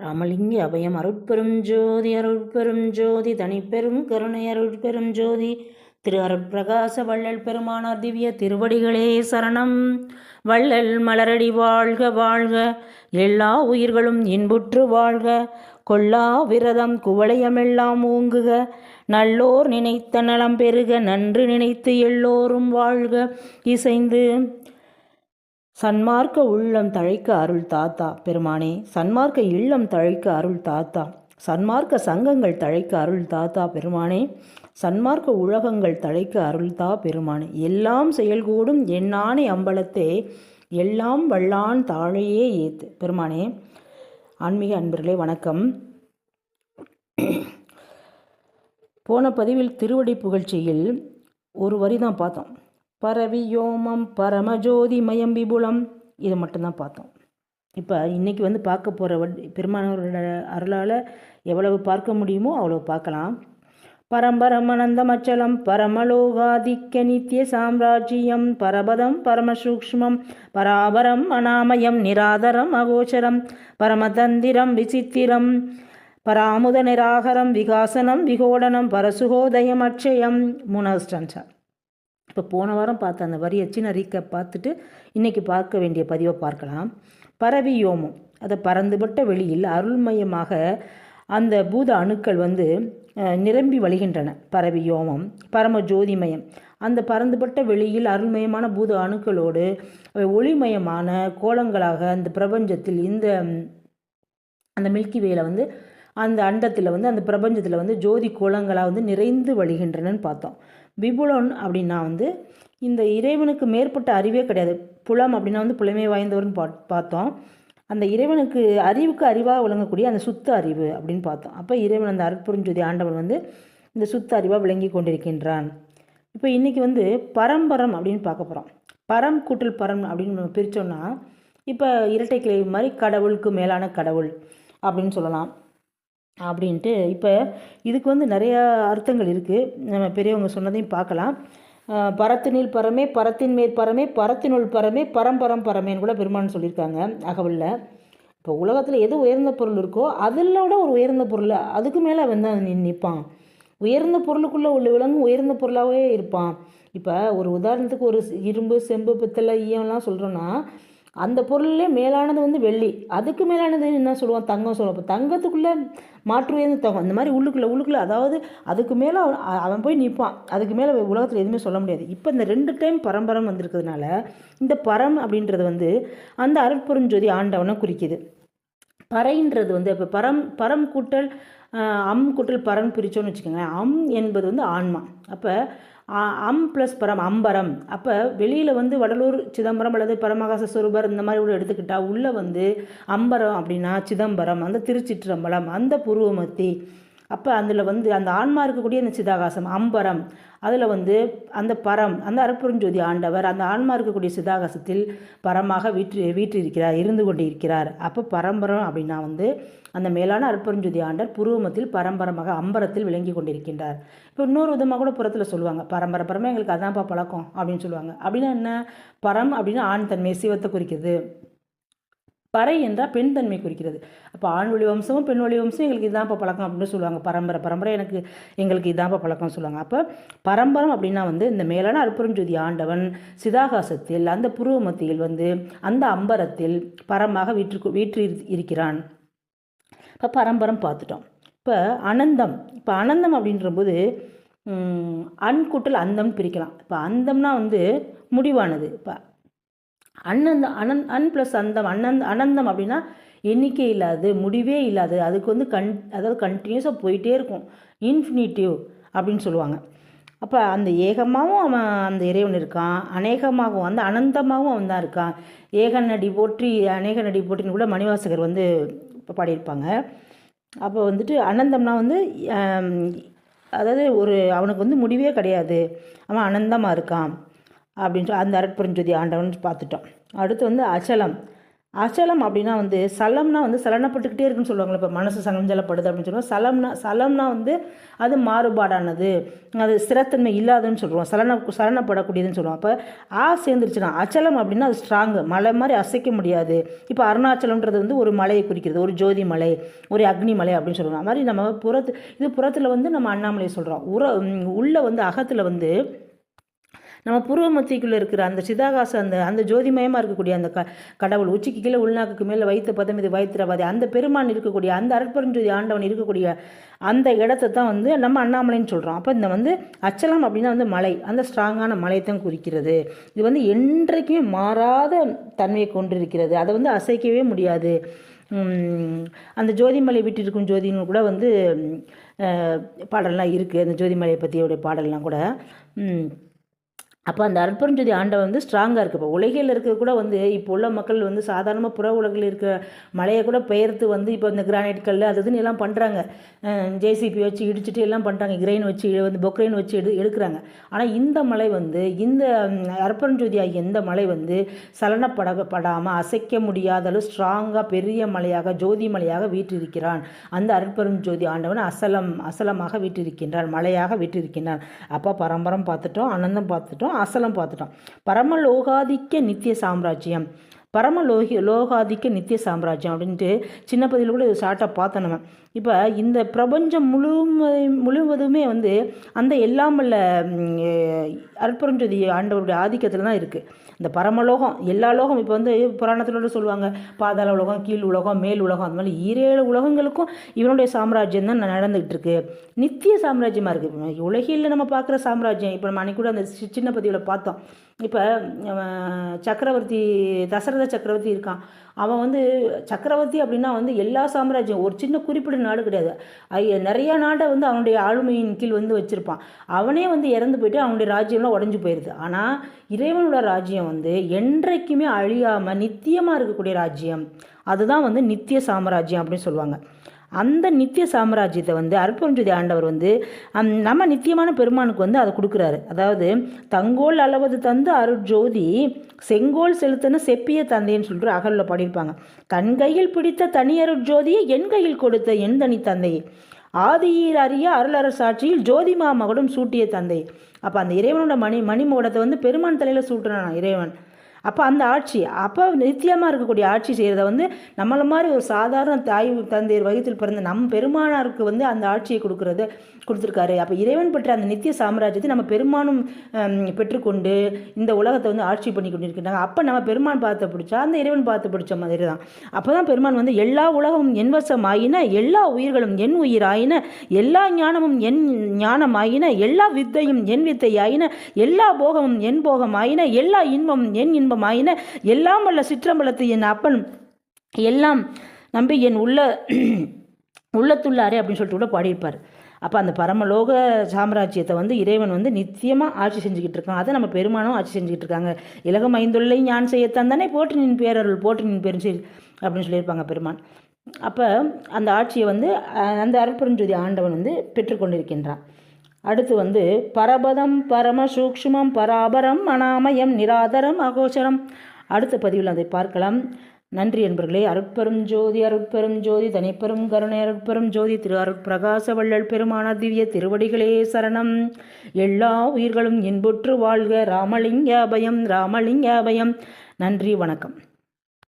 ராமலிங்க அபயம் அருட்பெரும் ஜோதி அருட்பெரும் ஜோதி தனிப்பெரும் கருணை அருட்பெரும் ஜோதி. திரு அருட்பிரகாச வள்ளல் பெருமானார் திவ்ய திருவடிகளே சரணம். வள்ளல் மலரடி வாழ்க வாழ்க. எல்லா உயிர்களும் இன்புற்று வாழ்க. கொல்லா விரதம் குவளையமெல்லாம் ஓங்குக. நல்லோர் நினைத்த நலம் பெருக. நன்று நினைத்து எல்லோரும் வாழ்க. இசைந்து சன்மார்க்க உள்ளம் தழைக்க அருள் தாத்தா. பெருமானே சன்மார்க்க இல்லம் தழைக்க அருள் தாத்தா. சன்மார்க்க சங்கங்கள் தழைக்க அருள் தாத்தா. பெருமானே சன்மார்க்க உலகங்கள் தழைக்க அருள் தா. பெருமானே எல்லாம் செயல்கூடும் எண்ணானே அம்பலத்தே எல்லாம் வல்லான் தாழையே ஏத்து. பெருமானே ஆன்மீக அன்பர்களே வணக்கம். போன பதிவில் திருவடி புகழ்ச்சியில் ஒரு வரி தான் பார்த்தோம். பரவி யோமம் பரமஜோதி மயம் விபுலம். இதை மட்டும்தான் பார்த்தோம். இப்போ இன்றைக்கி வந்து பார்க்க போகிற வட்டி பெருமானவரோட அருளால் எவ்வளவு பார்க்க முடியுமோ அவ்வளோ பார்க்கலாம். பரம்பரமனந்தமச்சலம் பரமலோகாதிக்க நித்திய சாம்ராஜ்யம் பரபதம் பரமசூக்ஷ்மம் பராபரம் அனாமயம் நிராதரம் அகோச்சரம் பரமதந்திரம் விசித்திரம் பராமுத நிராகரம் விகாசனம் விகோடனம் பரசுகோதயம் அட்சயம் மூணாவது இப்போ போன வாரம் பார்த்த அந்த வரியை சின்ன ரீக்கப் பார்த்துட்டு இன்றைக்கி பார்க்க வேண்டிய பதிவை பார்க்கலாம். பரவி யோமம். அதை பறந்துபட்ட வெளியில் அருள்மயமாக அந்த பூத அணுக்கள் வந்து நிரம்பி வழிகின்றன. பரவி யோமம் பரம ஜோதிமயம். அந்த பறந்துபட்ட வெளியில் அருள்மயமான பூத அணுக்களோடு ஒளிமயமான கோலங்களாக அந்த பிரபஞ்சத்தில் இந்த அந்த மில்கி வேல வந்து அந்த அண்டத்தில் வந்து அந்த பிரபஞ்சத்தில் வந்து ஜோதி கோலங்களாக வந்து நிறைந்து வழிகின்றனன்னு பார்த்தோம். விபுலன் அப்படின்னா வந்து இந்த இறைவனுக்கு மேற்பட்ட அறிவே கிடையாது. புலம் அப்படின்னா வந்து புலமை வாய்ந்தவர்னு பா பார்த்தோம். அந்த இறைவனுக்கு அறிவுக்கு அறிவாக விளங்கக்கூடிய அந்த சுத்த அறிவு அப்படின்னு பார்த்தோம். அப்போ இறைவன் அந்த அற்புரிஞ்சொதி ஆண்டவன் வந்து இந்த சுத்த அறிவாக விளங்கி கொண்டிருக்கின்றான். இப்போ இன்றைக்கி வந்து பரம்பரம் அப்படின்னு பார்க்க போகிறோம் பரம் கூட்டல் பரம் அப்படின்னு நம்ம பிரித்தோம்னா இப்போ இரட்டை கிளை மாதிரி கடவுளுக்கு மேலான கடவுள் அப்படின்னு சொல்லலாம். அப்படின்ட்டு இப்போ இதுக்கு வந்து நிறையா அர்த்தங்கள் இருக்குது நம்ம பெரியவங்க சொன்னதையும் பார்க்கலாம். பரத்தினில் பரமே பரத்தின் மேற்பரமே பரத்தினுள் பரமே பரம்பரம் பரமேன்னு கூட பெருமான் சொல்லியிருக்காங்க அகவலில். இப்போ உலகத்தில் எது உயர்ந்த பொருள் இருக்கோ அதிலோட ஒரு உயர்ந்த பொருள் அதுக்கு மேலே வந்து நீ நிற்பான் உயர்ந்த பொருளுக்குள்ளே உள்ள விலங்கு உயர்ந்த பொருளாகவே இருப்பான். இப்போ ஒரு உதாரணத்துக்கு ஒரு இரும்பு செம்பு பித்தளை ஈயம்லாம் சொல்கிறோன்னா அந்த பொருள்லேயே மேலானது வந்து வெள்ளி. அதுக்கு மேலானது என்ன சொல்லுவான்? தங்கம் சொல்லுவான். இப்போ தங்கத்துக்குள்ளே மாற்று உயர்ந்த தங்கம். அந்த மாதிரி உள்ளுக்குள்ளே உள்ளுக்குள்ளே அதாவது அதுக்கு மேலே அவன் போய் நிற்பான் அதுக்கு மேலே உலகத்தில் எதுவுமே சொல்ல முடியாது. இப்போ இந்த ரெண்டு டைம் பரம்பரம் வந்திருக்கிறதுனால இந்த பரம் அப்படின்றது வந்து அந்த அருட்பெருஞ்சோதி ஆண்டவனை குறிக்குது. பறைன்றது வந்து இப்போ பரம் பரம் கூட்டல் அம் கூட்டல் பரம் பிரித்தோன்னு வச்சுக்கோங்களேன். அம் என்பது வந்து ஆன்மா. அப்போ அம் ப்ளஸ் பரம் அம்பரம். அப்போ வெளியில் வந்து வடலூர் சிதம்பரம் அல்லது பரமகாச சுரூபர் இந்த மாதிரி கூட எடுத்துக்கிட்டால் உள்ளே வந்து அம்பரம் அப்படின்னா சிதம்பரம் அந்த திருச்சிற்றம்பலம் அந்த புருவமத்தி. அப்போ அதில் வந்து அந்த ஆன்மா இருக்கக்கூடிய அந்த சிதாகாசம் அம்பரம் அதில் வந்து அந்த பரம் அந்த அறப்புறஞ்சோதி ஆண்டவர் அந்த ஆன்மா இருக்கக்கூடிய சிதாகாசத்தில் பரமாக வீற்று வீற்றிருக்கிறார் இருந்து கொண்டு இருக்கிறார் அப்போ பரம்பரம் அப்படின்னா வந்து அந்த மேலான அற்புறஞ்சோதி ஆண்டர் புருவமத்தில் பரம்பரமாக அம்பரத்தில் விளங்கி கொண்டிருக்கின்றார். இப்போ இன்னொரு விதமாக கூட புறத்தில் சொல்லுவாங்க பரம்பரை பரம்பரை எங்களுக்கு அதான்ப்பா பழக்கம் அப்படின்னு சொல்லுவாங்க. அப்படின்னா என்ன? பரம் அப்படின்னா ஆண் தன்மை சிவத்தை குறிக்கிறது பறை என்றால் பெண் தன்மை குறிக்கிறது. அப்போ ஆண் வழி வம்சமும் பெண் வழி வம்சம் எங்களுக்கு இதான்ப்பா பழக்கம் அப்படின்னு சொல்லுவாங்க. பரம்பரை பரம்பரை எனக்கு எங்களுக்கு இதான்ப்பா பழக்கம்னு சொல்லுவாங்க. அப்போ பரம்பரம் அப்படின்னா வந்து இந்த மேலான அற்புறம் ஜோதி ஆண்டவன் சிதாகாசத்தில் அந்த புருவ மத்தியில் வந்து அந்த அம்பரத்தில் பரமாக வீற்று வீற்று இருக்கிறான். இப்போ பரம்பரம் பார்த்துட்டோம். இப்போ அனந்தம் இப்போ அனந்தம் அப்படின்றபோது அன்கூட்டல் அந்தம் பிரிக்கலாம். இப்போ அந்தம்னா வந்து முடிவானது. இப்போ அண்ணந்த அனந் அன் ப்ளஸ் அந்தம் அனந்த் அனந்தம் அப்படின்னா எண்ணிக்கை இல்லாது முடிவே இல்லாது அதுக்கு வந்து கன் அதாவது கண்டினியூஸாக போயிட்டே இருக்கும். இன்ஃபினிட்டிவ் அப்படின்னு சொல்லுவாங்க. அப்போ அந்த ஏகமாகவும் அவன் அந்த இறைவன் இருக்கான். அநேகமாகவும் அந்த அனந்தமாகவும் அவன் தான் இருக்கான். ஏக நடி போற்றி அநேக நடி போற்றின்னு கூட மணிவாசகர் வந்து பாடியிருப்பாங்க. அப்போ வந்துட்டு அனந்தம்னா வந்து அதாவது ஒரு அவனுக்கு வந்து முடிவே கிடையாது. அவன் அனந்தமாக இருக்கான். அப்படின்னு சொல்லி அந்த அரட்புரஞ்சோதி ஆண்டவன் பார்த்துட்டோம். அடுத்து வந்து அச்சலம் அச்சலம் அப்படின்னா வந்து சலம்னா வந்து சலனப்பட்டுக்கிட்டே இருக்குன்னு சொல்லுவாங்களே இப்போ மனசு சலஞ்சலப்படுது அப்படின்னு சொல்லுவோம். சலம்னா சலம்னா வந்து அது மாறுபாடானது அது ஸ்திரத்தன்மை இல்லாததுன்னு சொல்லுவோம். சலன சலனப்படக்கூடியதுன்னு சொல்லுவோம். அப்போ ஆ சேர்ந்துருச்சுன்னா அச்சலம் அப்படின்னா அது ஸ்ட்ராங்கு மலை மாதிரி அசைக்க முடியாது. இப்போ அருணாச்சலம்ன்றது வந்து ஒரு மலையை குறிக்கிறது ஒரு ஜோதி மலை ஒரு அக்னி மலை அப்படின்னு சொல்லுவோம். அது மாதிரி நம்ம புறத்து இது புறத்தில் வந்து நம்ம அண்ணாமலையை சொல்கிறோம் உர உள்ளே வந்து அகத்தில் வந்து நம்ம பூர்வ மத்தியக்குள்ளே இருக்கிற அந்த சிதாகாச அந்த அந்த ஜோதிமயமாக இருக்கக்கூடிய அந்த க கடவுள் உச்சிக்கு கீழே உள்நாக்குக்கு மேலே வைத்த பதம் இது வைத்திரவாதி. அந்த பெருமான் இருக்கக்கூடிய அந்த அற்பெருஞ்சோதி ஆண்டவன் இருக்கக்கூடிய அந்த இடத்த தான் வந்து நம்ம அண்ணாமலைன்னு சொல்கிறோம் அப்போ இந்த வந்து அச்சலம் அப்படின்னா வந்து மலை. அந்த ஸ்ட்ராங்கான மலையை தான் குறிக்கிறது. இது வந்து என்றைக்குமே மாறாத தன்மையை கொண்டிருக்கிறது. அதை வந்து அசைக்கவே முடியாது. அந்த ஜோதிமலை விட்டிருக்கும் ஜோதின்னு கூட வந்து பாடல்லாம் இருக்குது அந்த ஜோதிமலையை பற்றியோடைய பாடல்லாம் கூட. அப்போ அந்த அற்பஞ்சோதி ஆண்டவன் வந்து ஸ்ட்ராங்காக இருக்குது இப்போ உலகில் இருக்க கூட வந்து இப்போ உள்ள மக்கள் வந்து சாதாரணமாக புற உலகில் இருக்க மலையை கூட பெயர்த்து வந்து இப்போ இந்த கிரானைட் கல் அது இதுன்னு எல்லாம் பண்ணுறாங்க ஜேசிபி வச்சு இடிச்சுட்டு எல்லாம் பண்ணுறாங்க கிரெயின் வச்சு வந்து பொக்ரைன் வச்சு எடு எடுக்கிறாங்க. ஆனால் இந்த மலை வந்து இந்த அற்பஞ்சோதி ஆகிய இந்த மலை வந்து சலனப்படப்படாமல் அசைக்க முடியாத அளவு ஸ்ட்ராங்காக பெரிய மலையாக ஜோதி மலையாக வீற்றிருக்கிறான். அந்த அற்பெரும் ஜோதி ஆண்டவன் அசலம் அசலமாக வீற்றிருக்கின்றான் மலையாக வீற்றிருக்கின்றான். அப்போ பரம்பரம் பார்த்துட்டோம் அனந்தம் பார்த்துட்டோம். பார்த்துட்டோம் அசலம் பார்த்துட்டோம் பரமலோகாதிக்க நித்திய சாம்ராஜ்யம். பரமலோகி லோகாதிக்க நித்திய சாம்ராஜ்யம் அப்படின்ட்டு சின்ன பதிவில் கூட இது ஷார்ட்டாக பார்த்தோம் நம்ம. இப்போ இந்த பிரபஞ்சம் முழுமை முழுவதுமே வந்து அந்த எல்லாமல்ல வல்ல ஆண்டவருடைய ஆதிக்கத்தில் தான் இருக்குது இந்த பரமலோகம் எல்லா லோகம் இப்போ வந்து புராணத்திலோட சொல்லுவாங்க பாதாள உலகம் கீழ் உலகம் மேல் உலகம் அந்த மாதிரி ஈரேழு உலகங்களுக்கும் இவனுடைய சாம்ராஜ்யம் தான் நடந்துகிட்டு இருக்கு நித்திய சாம்ராஜ்யமாக இருக்குது உலகில் நம்ம பார்க்குற சாம்ராஜ்யம் இப்போ நம்ம அன்றைக்கூட கூட அந்த சின்ன பதிவில் பார்த்தோம். இப்போ சக்கரவர்த்தி தசரத சக்கரவர்த்தி இருக்கான். அவன் வந்து சக்கரவர்த்தி அப்படின்னா வந்து எல்லா சாம்ராஜ்யம் ஒரு சின்ன குறிப்பிட்ட நாடு கிடையாது. நிறையா நாட்டை வந்து அவனுடைய ஆளுமையின் கீழ் வந்து வச்சுருப்பான். அவனே வந்து இறந்து போயிட்டு அவனுடைய ராஜ்யம்லாம் உடஞ்சி போயிடுது ஆனால் இறைவனோட ராஜ்யம் வந்து என்றைக்குமே அழியாமல் நித்தியமாக இருக்கக்கூடிய ராஜ்யம். அதுதான் வந்து நித்திய சாம்ராஜ்யம் அப்படின்னு சொல்லுவாங்க. அந்த நித்திய சாம்ராஜ்யத்தை வந்து அற்புதஞ்சோதி ஆண்டவர் வந்து நம்ம நித்தியமான பெருமானுக்கு வந்து அதை கொடுக்குறாரு. அதாவது தங்கோல் அளவது தந்து அருட்ஜோதி செங்கோல் செலுத்தன செப்பிய தந்தைன்னு சொல்லிட்டு அகலில் பாடியிருப்பாங்க. தன் கையில் பிடித்த தனி தனியருட்ஜோதியை என் கையில் கொடுத்த என் தனி தந்தையை ஆதியில் அறிய அருளர சாட்சியில் ஜோதிமா மகுடம் சூட்டிய தந்தை. அப்போ அந்த இறைவனோட மணி மணிமகுடத்தை வந்து பெருமான் தலையில் சூட்டுறான் இறைவன். அப்போ அந்த ஆட்சி அப்போ நித்தியமாக இருக்கக்கூடிய ஆட்சி செய்கிறத வந்து நம்மளை மாதிரி ஒரு சாதாரண தாய் தந்தையர் வகித்தில் பிறந்த நம் பெருமானாருக்கு வந்து அந்த ஆட்சியை கொடுக்குறது கொடுத்துருக்காரு. அப்போ இறைவன் பெற்ற அந்த நித்திய சாம்ராஜ்யத்தை நம்ம பெருமானும் பெற்றுக்கொண்டு இந்த உலகத்தை வந்து ஆட்சி பண்ணி கொண்டிருக்கின்றாங்க. அப்போ நம்ம பெருமான் பார்த்து பிடிச்சா அந்த இறைவன் பார்த்து பிடிச்ச மாதிரி தான் அப்போ தான் பெருமான் வந்து எல்லா உலகமும் என் வசம் ஆயின எல்லா உயிர்களும் என் உயிர் ஆயின எல்லா ஞானமும் என் ஞானம் ஆயின எல்லா வித்தையும் என் வித்தை ஆயின எல்லா போகமும் என் போகம் ஆயின எல்லா இன்பமும் என் இன்பம் இன்பமாயின எல்லாம் வல்ல சிற்றம்பலத்து என் அப்பன் எல்லாம் நம்பி என் உள்ள உள்ளத்துள்ளாரே அப்படின்னு சொல்லிட்டு கூட பாடியிருப்பார். அப்போ அந்த பரமலோக சாம்ராஜ்யத்தை வந்து இறைவன் வந்து நித்தியமாக ஆட்சி செஞ்சுக்கிட்டு இருக்கான். அதை நம்ம பெருமானும் ஆட்சி செஞ்சுக்கிட்டு இருக்காங்க. இலகம் ஐந்துள்ளை ஞான் செய்யத்தான் தானே போற்றி நின் பேரருள் போற்றி நின் பெருஞ்செயல் அப்படின்னு சொல்லியிருப்பாங்க பெருமான். அப்போ அந்த ஆட்சியை வந்து அந்த அருட்பெருஞ்சோதி ஆண்டவன் வந்து பெற்றுக்கொண்டிருக்கின்றான். அடுத்து வந்து பரபதம் பரம சூக்ஷ்மம் பராபரம் அனாமயம் நிராதரம் அகோச்சரம். அடுத்த பதிவில் அதை பார்க்கலாம். நன்றி என்பர்களே அருட்பெரும் ஜோதி அருட்பெரும் ஜோதி தனிப்பெரும் கருணை அருட்பெரும் ஜோதி திரு அருட்பிரகாச வள்ளல் பெருமான திவ்ய திருவடிகளே சரணம். எல்லா உயிர்களும் இன்புற்று வாழ்க ராமலிங்க அபயம் ராமலிங்க அபயம். நன்றி வணக்கம்.